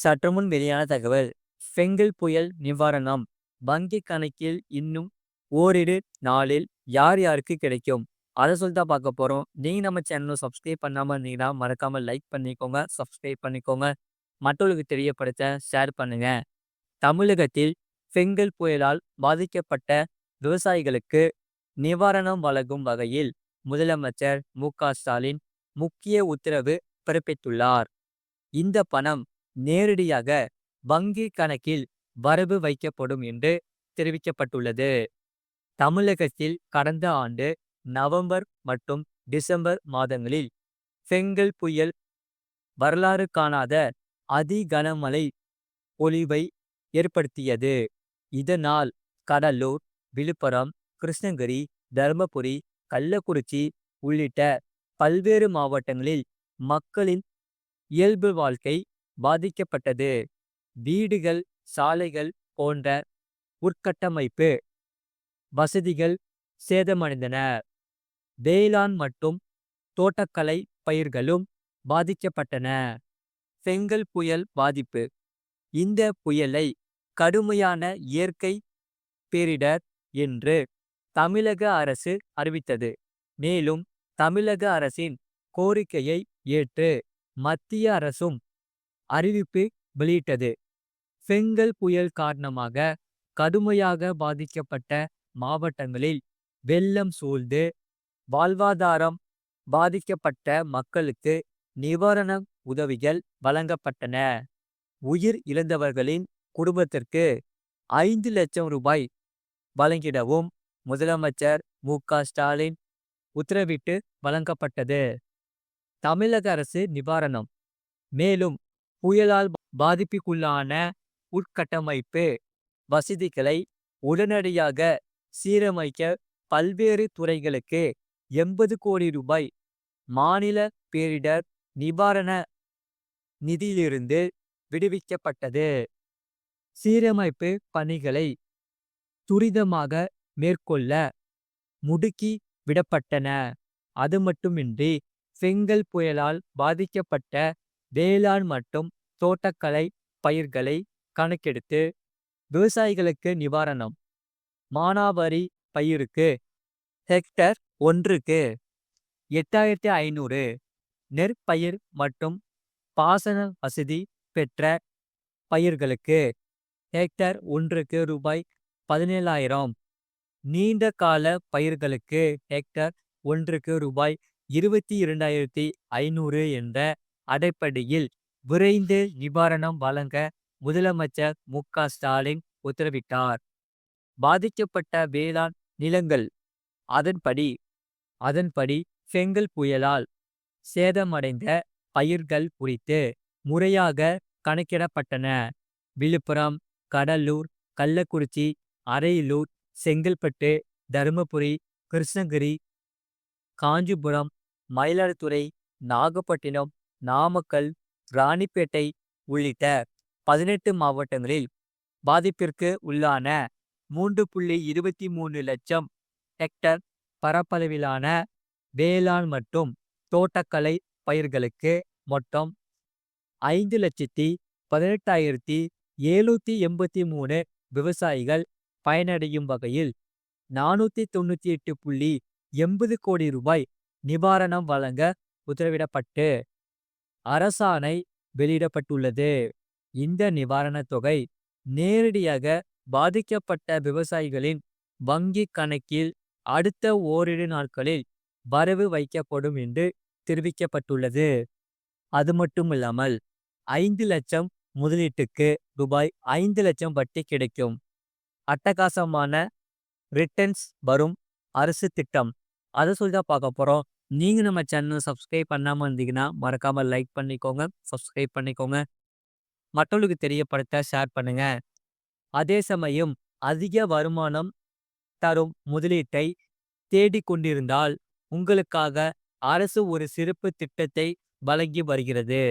சற்றுமுன் வெளியான தகவல் ஃபெங்கல் புயல் நிவாரணம். வங்கி கணக்கில் இன்னும் ஓரிரு நாளில் யார் யாருக்கு கிடைக்கும்? அதை சொல்லிட்டு தான் பார்க்க போறோம். நீங்கள் நம்ம சேனலும் சப்ஸ்கிரைப் பண்ணாம இருந்தீங்கன்னா மறக்காம லைக் பண்ணிக்கோங்க சப்ஸ்கிரைப் பண்ணிக்கோங்க. மற்றவர்களுக்கு தெரியப்படுத்த ஷேர் பண்ணுங்க. தமிழகத்தில் ஃபெங்கல் புயலால் பாதிக்கப்பட்ட விவசாயிகளுக்கு நிவாரணம் வழங்கும் வகையில் முதலமைச்சர் மு க ஸ்டாலின் முக்கிய உத்தரவு பிறப்பித்துள்ளார். இந்த பணம் நேரடியாக வங்கி கணக்கில் வரவு வைக்கப்படும் என்று தெரிவிக்கப்பட்டுள்ளது. தமிழகத்தில் கடந்த ஆண்டு நவம்பர் மற்றும் டிசம்பர் மாதங்களில் செங்கல் புயல் வரலாறு காணாத அதி கனமழை பொழிவை ஏற்படுத்தியது. இதனால் கடலூர் விழுப்புரம் கிருஷ்ணகிரி தருமபுரி கள்ளக்குறிச்சி உள்ளிட்ட பல்வேறு மாவட்டங்களில் மக்களின் இயல்பு வாழ்க்கை பாதிக்கப்பட்டது. வீடுகள் சாலைகள் போன்ற உட்கட்டமைப்பு. வசதிகள் சேதமடைந்தன. வேளாண் மற்றும் தோட்டக்கலை பயிர்களும் பாதிக்கப்பட்டன. செங்கல் புயல் பாதிப்பு. இந்த புயலை கடுமையான இயற்கை பேரிடர் என்று தமிழக அரசு அறிவித்தது. மேலும் தமிழக அரசின் கோரிக்கையை ஏற்று மத்திய அரசும் அறிவிப்பு வெளியிட்டது. செங்கல் புயல் காரணமாக கடுமையாக பாதிக்கப்பட்ட மாவட்டங்களில் வெள்ளம் சூழ்ந்து வாழ்வாதாரம் பாதிக்கப்பட்ட மக்களுக்கு நிவாரண உதவிகள் வழங்கப்பட்டன. உயிர் இழந்தவர்களின் குடும்பத்திற்கு ஐந்து லட்சம் ரூபாய் வழங்கிடவும் முதலமைச்சர் மு. க. ஸ்டாலின் உத்தரவிட்டு வழங்கப்பட்டது. தமிழக அரசு நிவாரணம். மேலும் புயலால் பாதிப்புக்குள்ளான உட்கட்டமைப்பு வசதிகளை உடனடியாக சீரமைக்க பல்வேறு துறைகளுக்கு எண்பது கோடி ரூபாய் மாநில பேரிடர் நிவாரண நிதியிலிருந்து விடுவிக்கப்பட்டது. சீரமைப்பு பணிகளை துரிதமாக மேற்கொள்ள முடுக்கி விடப்பட்டன. அது மட்டுமின்றி செங்கல் புயலால் பாதிக்கப்பட்ட வேளாண் மற்றும் தோட்டக்கலை பயிர்களை கணக்கெடுத்து விவசாயிகளுக்கு நிவாரணம். மானாவாரி பயிருக்கு ஹெக்டர் ஒன்றுக்கு எட்டாயிரத்தி ஐநூறு நெற்பயிர் மற்றும் பாசன வசதி பெற்ற பயிர்களுக்கு ஹெக்டர் ஒன்றுக்கு ரூபாய் பதினேழாயிரம். நீண்ட கால பயிர்களுக்கு ஹெக்டர் ஒன்றுக்கு ரூபாய் இருபத்தி இரண்டாயிரத்தி ஐநூறு என்ற அடிப்படையில் விரைந்து நிவாரணம் வழங்க முதலமைச்சர் மு. க. ஸ்டாலின் உத்தரவிட்டார். பாதிக்கப்பட்ட வேளாண் நிலங்கள். அதன்படி அதன்படி செங்கல் புயலால் சேதமடைந்த பயிர்கள் குறித்து முறையாக கணக்கிடப்பட்டன. விழுப்புரம் கடலூர் கள்ளக்குறிச்சி அரையலூர் செங்கல்பட்டு தருமபுரி கிருஷ்ணகிரி காஞ்சிபுரம் மயிலாடுதுறை நாகப்பட்டினம் நாமக்கல் ராணிப்பேட்டை உள்ளிட்ட பதினெட்டு மாவட்டங்களில் பாதிப்பிற்கு உள்ளான மூன்று புள்ளி இருபத்தி மூணு லட்சம் ஹெக்டர் பரப்பளவிலான வேளாண் மற்றும் தோட்டக்கலை பயிர்களுக்கு மொத்தம் ஐந்து லட்சத்தி பதினெட்டாயிரத்தி எழுநூத்தி எண்பத்தி மூணு விவசாயிகள் பயனடையும் வகையில் நானூத்தி தொண்ணூத்தி எட்டு புள்ளி எண்பது கோடி ரூபாய் நிவாரணம் வழங்க உத்தரவிடப்பட்டு அரசாணை வெளியிடப்பட்டுள்ளது. இந்த நிவாரணத் தொகை நேரடியாக பாதிக்கப்பட்ட விவசாயிகளின் வங்கி கணக்கில் அடுத்த ஓரிரு நாட்களில் வரவு வைக்கப்படும் என்று தெரிவிக்கப்பட்டுள்ளது. அது மட்டுமில்லாமல் ஐந்து லட்சம் முதலீட்டுக்கு ரூபாய் ஐந்து லட்சம் வட்டி கிடைக்கும். அட்டகாசமான ரிட்டர்ன்ஸ் வரும் அரசு திட்டம். அதை சொல்லி தான் பார்க்க போகிறோம் நீங்கள் நம்ம சேனல் சப்ஸ்கிரைப் பண்ணாமல் இருந்தீங்கன்னா மறக்காமல் லைக் பண்ணிக்கோங்க சப்ஸ்கிரைப் பண்ணிக்கோங்க. மற்றவர்களுக்கு தெரியப்படுத்த ஷேர் பண்ணுங்க. அதே சமயம் அதிக வருமானம் தரும் முதலீட்டை தேடிக்கொண்டிருந்தால் உங்களுக்காக அரசு ஒரு சிறப்பு திட்டத்தை வழங்கி வருகிறது.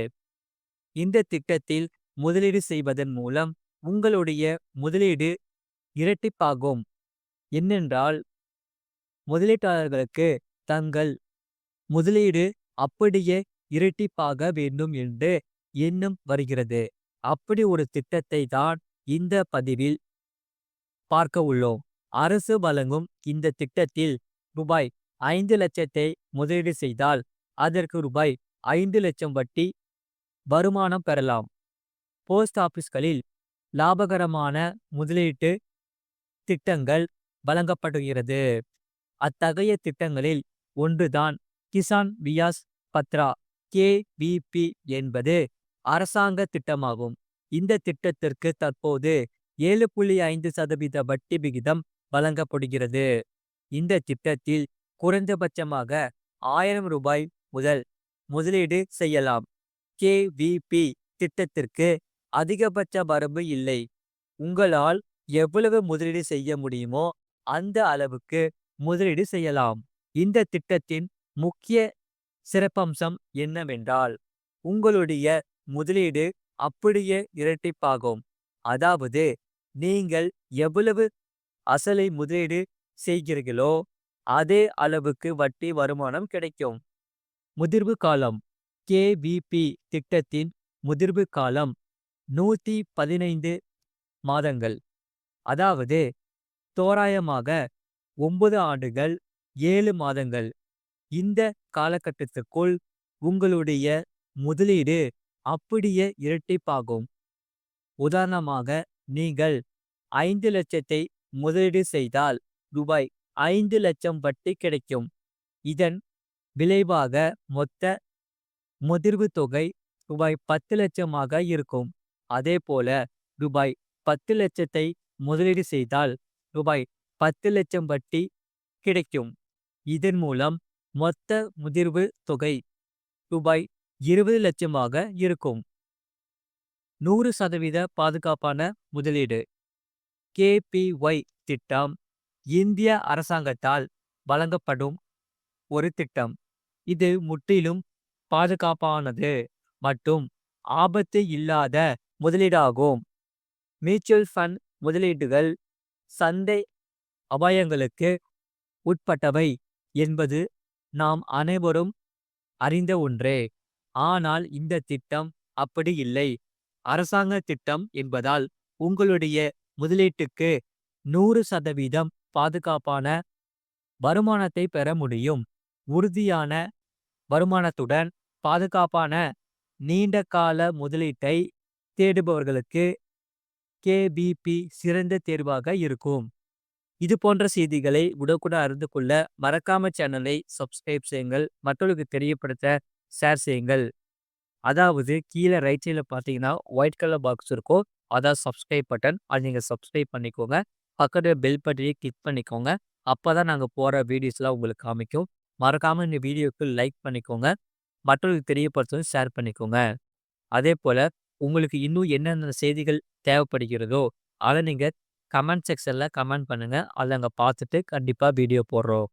இந்த திட்டத்தில் முதலீடு செய்வதன் மூலம் உங்களுடைய முதலீடு இரட்டிப்பாகும். என்னென்றால் முதலீட்டாளர்களுக்கு தங்கள் முதலீடு அப்படியே இரட்டிப்பாக வேண்டும் என்று எண்ணம் வருகிறது அப்படி ஒரு திட்டத்தை தான் இந்த பதிவில் பார்க்க உள்ளோம். அரசு வழங்கும் இந்த திட்டத்தில் ரூபாய் ஐந்து லட்சத்தை முதலீடு செய்தால் அதற்கு ரூபாய் ஐந்து லட்சம் வட்டி வருமானம் பெறலாம். போஸ்ட் ஆபீஸ்களில் லாபகரமான முதலீட்டு திட்டங்கள் வழங்கப்படுகிறது. அத்தகைய திட்டங்களில் ஒன்றுதான் கிசான் வியாஸ் பத்ரா கேவிபி என்பது அரசாங்க திட்டமாகும். இந்த திட்டத்திற்கு தற்போது ஏழு புள்ளி ஐந்து சதவீத வட்டி விகிதம் வழங்கப்படுகிறது. இந்த திட்டத்தில் குறைந்தபட்சமாக ஆயிரம் ரூபாய் முதல் முதலீடு செய்யலாம். கேவிபி திட்டத்திற்கு அதிகபட்ச வரம்பு இல்லை. உங்களால் எவ்வளவு முதலீடு செய்ய முடியுமோ அந்த அளவுக்கு முதலீடு செய்யலாம். இந்த திட்டத்தின் முக்கிய சிறப்பம்சம் என்னவென்றால். உங்களுடைய முதலீடு அப்படியே இரட்டிப்பாகும். அதாவது நீங்கள் எவ்வளவு அசலை முதலீடு செய்கிறீர்களோ. அதே அளவுக்கு வட்டி வருமானம் கிடைக்கும். முதிர்வு காலம் கேவிபி திட்டத்தின் முதிர்வு காலம் நூத்தி பதினைந்து மாதங்கள். அதாவது தோராயமாக ஒன்பது ஆண்டுகள் ஏழு மாதங்கள். இந்த காலகட்டத்துக்குள் உங்களுடைய முதலீடு அப்படியே இரட்டிப்பாகும். உதாரணமாக நீங்கள் ஐந்து லட்சத்தை முதலீடு செய்தால் ரூபாய் ஐந்து லட்சம் வட்டி கிடைக்கும். இதன் விளைவாக மொத்த முதிர்வு தொகை ரூபாய் பத்து லட்சமாக இருக்கும். அதேபோல ரூபாய் பத்து லட்சத்தை முதலீடு செய்தால் ரூபாய் பத்து லட்சம் வட்டி கிடைக்கும். இதன் மூலம் மொத்த முதிர்வு தொகை ரூபாய் இருபது லட்சமாக இருக்கும். நூறு சதவீத பாதுகாப்பான முதலீடு கேபிஒய் திட்டம் இந்திய அரசாங்கத்தால் வழங்கப்படும் ஒரு திட்டம். இது முற்றிலும் பாதுகாப்பானது மற்றும் ஆபத்து இல்லாத முதலீடாகும். மியூச்சுவல் ஃபண்ட் முதலீடுகள் சந்தை அபாயங்களுக்கு உட்பட்டவை என்பது நாம் அனைவரும் அறிந்த ஒன்றே. ஆனால் இந்த திட்டம் அப்படி இல்லை. அரசாங்க திட்டம் என்பதால் உங்களுடைய முதலீட்டுக்கு நூறு சதவீதம் பாதுகாப்பான வருமானத்தை பெற முடியும். உறுதியான வருமானத்துடன் பாதுகாப்பான நீண்ட கால முதலீட்டை தேடுபவர்களுக்கு கேபிபி சிறந்த தேர்வாக இருக்கும். இது போன்ற செய்திகளை உடனுக்குடன் அறிந்து கொள்ள மறக்காம சேனலை சப்ஸ்கிரைப் செய்யுங்கள். மற்றவர்களுக்கு தெரியப்படுத்த ஷேர் செய்யுங்கள். அதாவது கீழே ரைட் சைடுல பார்த்தீங்கன்னா ஒயிட் கலர் பாக்ஸ் இருக்கும். அதான் சப்ஸ்கிரைப் பட்டன். அதை நீங்க சப்ஸ்கிரைப் பண்ணிக்கோங்க. பக்கத்துல பெல் பட்டனையும் கிளிக் பண்ணிக்கோங்க. அப்போ தான் நாங்க போகிற வீடியோஸ்லாம் உங்களுக்கு காமிக்கும். மறக்காமல் இந்த வீடியோக்கு லைக் பண்ணிக்கோங்க. மற்றவர்களுக்கு தெரியப்படுத்தவும் ஷேர் பண்ணிக்கோங்க. அதே போல் உங்களுக்கு இன்னும் என்னென்ன செய்திகள் தேவைப்படுகிறதோ அதை நீங்கள் கமெண்ட் செக்ஷனில் கமெண்ட் பண்ணுங்கள் அதை அங்கே பார்த்துட்டு கண்டிப்பாக வீடியோ போடுறோம்.